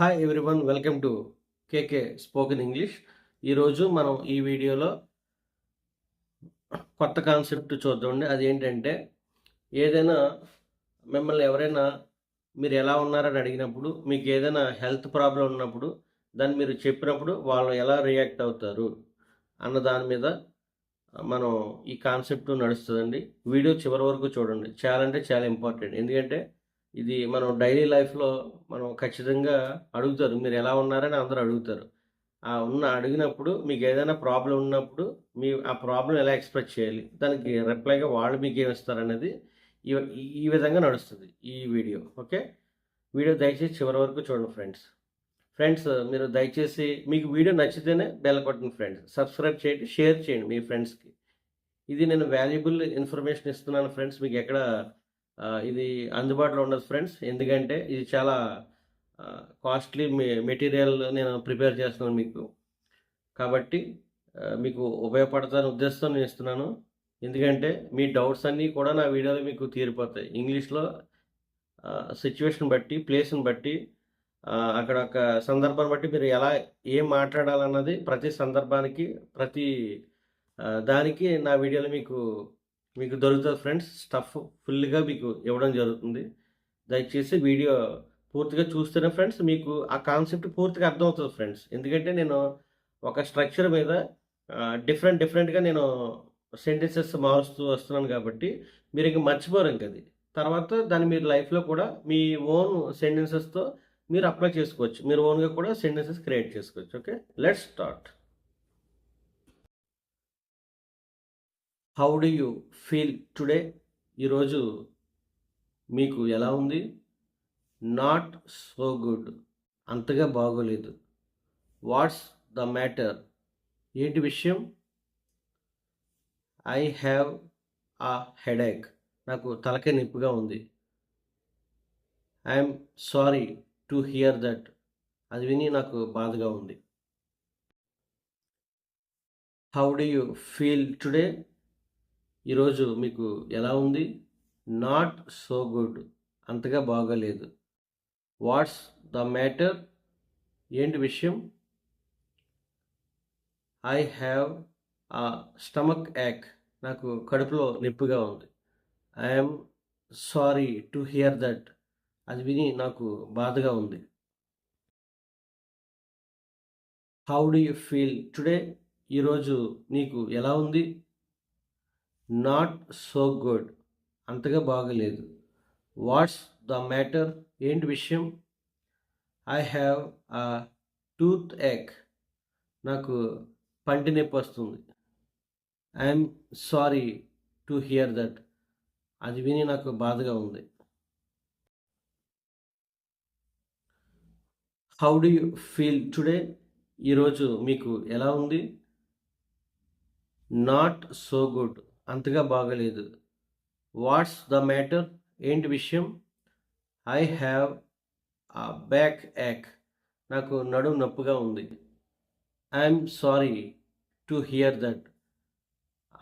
Hi everyone welcome to KK spoken English ఈరోజు మనం ఈ వీడియోలో కొత్త కాన్సెప్ట్ చూద్దామండి. అది ఏంటంటే ఏదైనా మిమ్మల్ని ఎవరైనా మీరు ఎలా ఉన్నారని అడిగినప్పుడు మీకు ఏదైనా హెల్త్ ప్రాబ్లం ఉన్నప్పుడు దాన్ని మీరు చెప్పినప్పుడు వాళ్ళు ఎలా రియాక్ట్ అవుతారు అన్న దాని మీద మనం ఈ కాన్సెప్ట్ నడుస్తుందండి. వీడియో చివరి వరకు చూడండి. చాలా అంటే చాలా ఇంపార్టెంట్ ఎందుకంటే ఇది మనం డైలీ లైఫ్లో మనం ఖచ్చితంగా అడుగుతారు మీరు ఎలా ఉన్నారని అందరూ అడుగుతారు. ఆ ఉన్న అడిగినప్పుడు మీకు ఏదైనా ప్రాబ్లం ఉన్నప్పుడు మీ ఆ ప్రాబ్లం ఎలా ఎక్స్ప్రెస్ చేయాలి దానికి రిప్లైగా వాళ్ళు మీకు ఏమిస్తారనేది ఈ ఈ విధంగా నడుస్తుంది ఈ వీడియో ఓకే? వీడియో దయచేసి చివరి వరకు చూడండి ఫ్రెండ్స్. ఫ్రెండ్స్ మీరు దయచేసి మీకు వీడియో నచ్చితేనే బెల్ కొట్టండి ఫ్రెండ్స్. సబ్స్క్రైబ్ చేయండి షేర్ చేయండి మీ ఫ్రెండ్స్కి. ఇది నేను వాల్యుబుల్ ఇన్ఫర్మేషన్ ఇస్తున్నాను ఫ్రెండ్స్ మీకు ఎక్కడ ఇది అందుబాటులో ఉండదు ఫ్రెండ్స్. ఎందుకంటే ఇది చాలా కాస్ట్లీ మెటీరియల్ నేను ప్రిపేర్ చేస్తున్నాను మీకు. కాబట్టి మీకు ఉపయోగపడతాను ఉద్దేశంతో నేను ఇస్తున్నాను. ఎందుకంటే మీ డౌట్స్ అన్నీ కూడా నా వీడియోలో మీకు తీరిపోతాయి. ఇంగ్లీష్లో సిచ్యువేషన్ బట్టి ప్లేస్ని బట్టి అక్కడ ఒక సందర్భాన్ని బట్టి మీరు ఎలా ఏం మాట్లాడాలన్నది ప్రతి సందర్భానికి ప్రతి దానికి నా వీడియోలో మీకు మీకు దొరుకుతుంది ఫ్రెండ్స్. స్టఫ్ ఫుల్గా మీకు ఇవ్వడం జరుగుతుంది. దయచేసి వీడియో పూర్తిగా చూస్తేనే ఫ్రెండ్స్ మీకు ఆ కాన్సెప్ట్ పూర్తిగా అర్థమవుతుంది ఫ్రెండ్స్. ఎందుకంటే నేను ఒక స్ట్రక్చర్ మీద డిఫరెంట్ డిఫరెంట్గా నేను సెంటెన్సెస్ మారుస్తూ వస్తున్నాను కాబట్టి మీరు ఇంక మర్చిపోరు ఇంక అది. తర్వాత దాన్ని మీరు లైఫ్లో కూడా మీ ఓన్ సెంటెన్సెస్తో మీరు అప్లై చేసుకోవచ్చు. మీరు ఓన్గా కూడా సెంటెన్సెస్ క్రియేట్ చేసుకోవచ్చు. Okay? Let's start. How do you feel today ఈరోజు మీకు ఎలా ఉంది? నాట్ సో గుడ్ అంతగా బాగోలేదు. వాట్స్ ద మ్యాటర్ ఏంటి విషయం? ఐ హ్యావ్ ఆ హెడేక్ నాకు తలకే నొప్పిగా ఉంది. I'm sorry to hear that అది విని నాకు బాధగా ఉంది. How do you feel today ఈరోజు మీకు ఎలా ఉంది? Not so good. అంతగా బాగోలేదు. What's the matter? ఏంటి విషయం? I have a stomach ache. నాకు కడుపులో నొప్పిగా ఉంది. I'm sorry to hear that. అది విని నాకు బాధగా ఉంది. How do you feel today? ఈరోజు నీకు ఎలా ఉంది? Not so good. అంతగా బాగలేదు. What's the matter? ఏంటి విషయం? ఐ హ్యావ్ అ టూత్ ఎక్ నాకు పంటి నొప్పి వస్తుంది. I'm sorry to hear that. అది విని నాకు బాధగా ఉంది. How do you feel today? ఈరోజు మీకు ఎలా ఉంది? Not so good. అంతగా బాగలేదు. What's the matter? ఏంటి విషయం? I have a back ache. నాకు నడుము నొప్పిగా ఉంది. I'm sorry to hear that.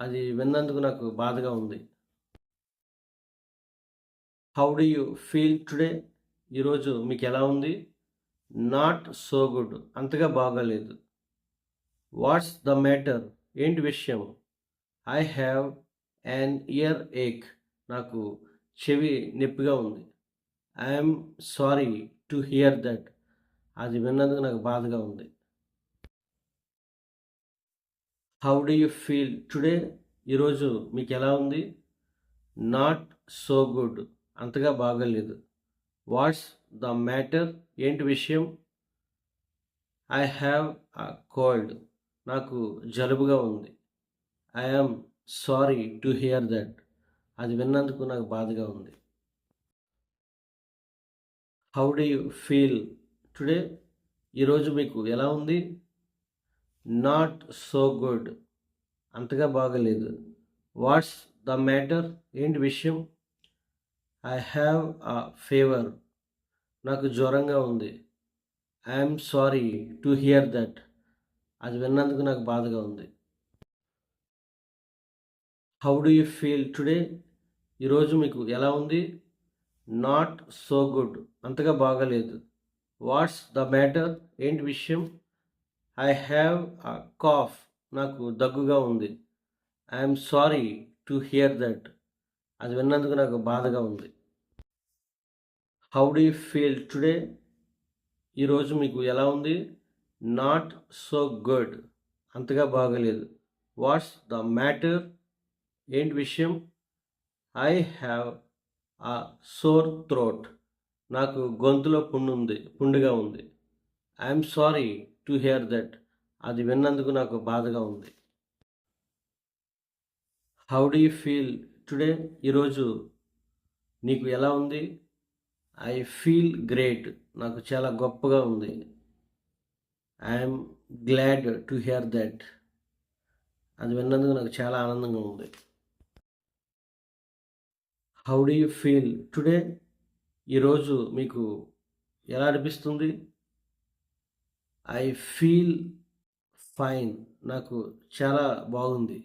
అది విన్నందుకు నాకు బాధగా ఉంది. How do you feel today? ఈరోజు మీకు ఎలా ఉంది? Not so good. అంతగా బాగోలేదు. What's the matter? ఏంటి విషయం? I have an ear ache నాకు చెవి నొప్పిగా ఉంది. I'm sorry to hear that అది విన్నందుకు నాకు బాధగా ఉంది. How do you feel today ఈరోజు మీకు ఎలా ఉంది? నాట్ సో గుడ్ అంతగా బాగలేదు. వాట్స్ ద మ్యాటర్ ఏంటి విషయం? ఐ హ్యావ్ అ కోల్డ్ నాకు జలుబుగా ఉంది. I'm sorry to hear that అది విన్నందుకు నాకు బాధగా ఉంది. How do you feel today ఈరోజు మీకు ఎలా ఉంది? నాట్ సో గుడ్ అంతగా బాగలేదు. వాట్స్ ద మ్యాటర్ ఏంటి విషయం? ఐ హ్యావ్ అ ఫేవర్ నాకు జ్వరంగా ఉంది. I'm sorry to hear that అది విన్నందుకు నాకు బాధగా ఉంది. How do you feel today ఈరోజు మీకు ఎలా ఉంది? నాట్ సో గుడ్ అంతగా బాగలేదు. వాట్స్ ద మ్యాటర్ ఏంటి విషయం? ఐ హ్యావ్ అ కాఫ్ నాకు దగ్గుగా ఉంది. I'm sorry to hear that అది విన్నందుకు నాకు బాధగా ఉంది. How do you feel today ఈరోజు మీకు ఎలా ఉంది? నాట్ సో గుడ్ అంతగా బాగలేదు. వాట్స్ ద మ్యాటర్ ఏంటి విషయం? I have a sore throat నాకు గొంతులో పుండు ఉంది పుండుగా ఉంది. I'm sorry to hear that అది విన్నందుకు నాకు బాధగా ఉంది. How do you feel today ఈరోజు నీకు ఎలా ఉంది? ఐ ఫీల్ గ్రేట్ నాకు చాలా గొప్పగా ఉంది. I'm glad to hear that అది విన్నందుకు నాకు చాలా ఆనందంగా ఉంది. How do you feel today ఈరోజు మీకు ఎలా అనిపిస్తుంది? ఐ ఫీల్ ఫైన్ నాకు చాలా బాగుంది.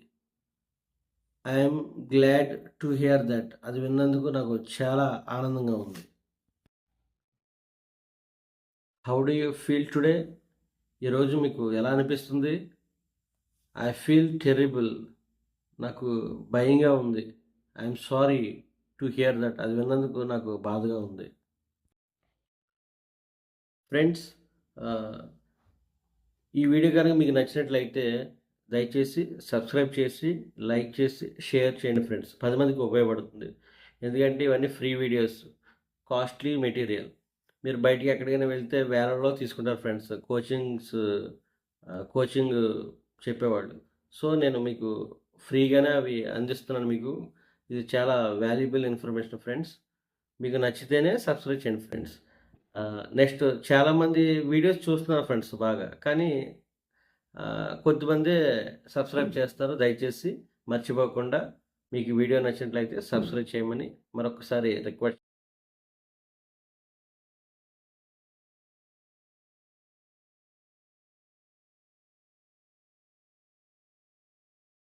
I'm glad to hear that అది విన్నందుకు నాకు చాలా ఆనందంగా ఉంది. How do you feel today ఈరోజు మీకు ఎలా అనిపిస్తుంది? ఐ ఫీల్ టెరిబుల్ నాకు భయంగా ఉంది. I'm sorry to hear that. అది విన్నందుకు నాకు బాధగా ఉంది. ఫ్రెండ్స్ ఈ వీడియో కనుక మీకు నచ్చినట్లయితే దయచేసి సబ్స్క్రైబ్ చేసి లైక్ చేసి షేర్ చేయండి ఫ్రెండ్స్. పది మందికి ఉపయోగపడుతుంది. ఎందుకంటే ఇవన్నీ ఫ్రీ వీడియోస్. Costly material. మీరు బయటికి ఎక్కడికైనా వెళ్తే వేలలో తీసుకుంటారు ఫ్రెండ్స్. కోచింగ్స్ కోచింగ్ చెప్పేవాళ్ళు. సో నేను మీకు ఫ్రీగానే అవి అందిస్తున్నాను మీకు. ఇది చాలా వాల్యుబుల్ ఇన్ఫర్మేషన్ ఫ్రెండ్స్ మీకు నచ్చితేనే సబ్స్క్రైబ్ చేయండి ఫ్రెండ్స్ నెక్స్ట్ చాలామంది వీడియోస్ చూస్తున్నారు ఫ్రెండ్స్ బాగా. కానీ కొద్దిమంది సబ్స్క్రైబ్ చేస్తారు. దయచేసి మర్చిపోకుండా మీకు వీడియో నచ్చినట్లయితే సబ్స్క్రైబ్ చేయమని మరొకసారి రిక్వెస్ట్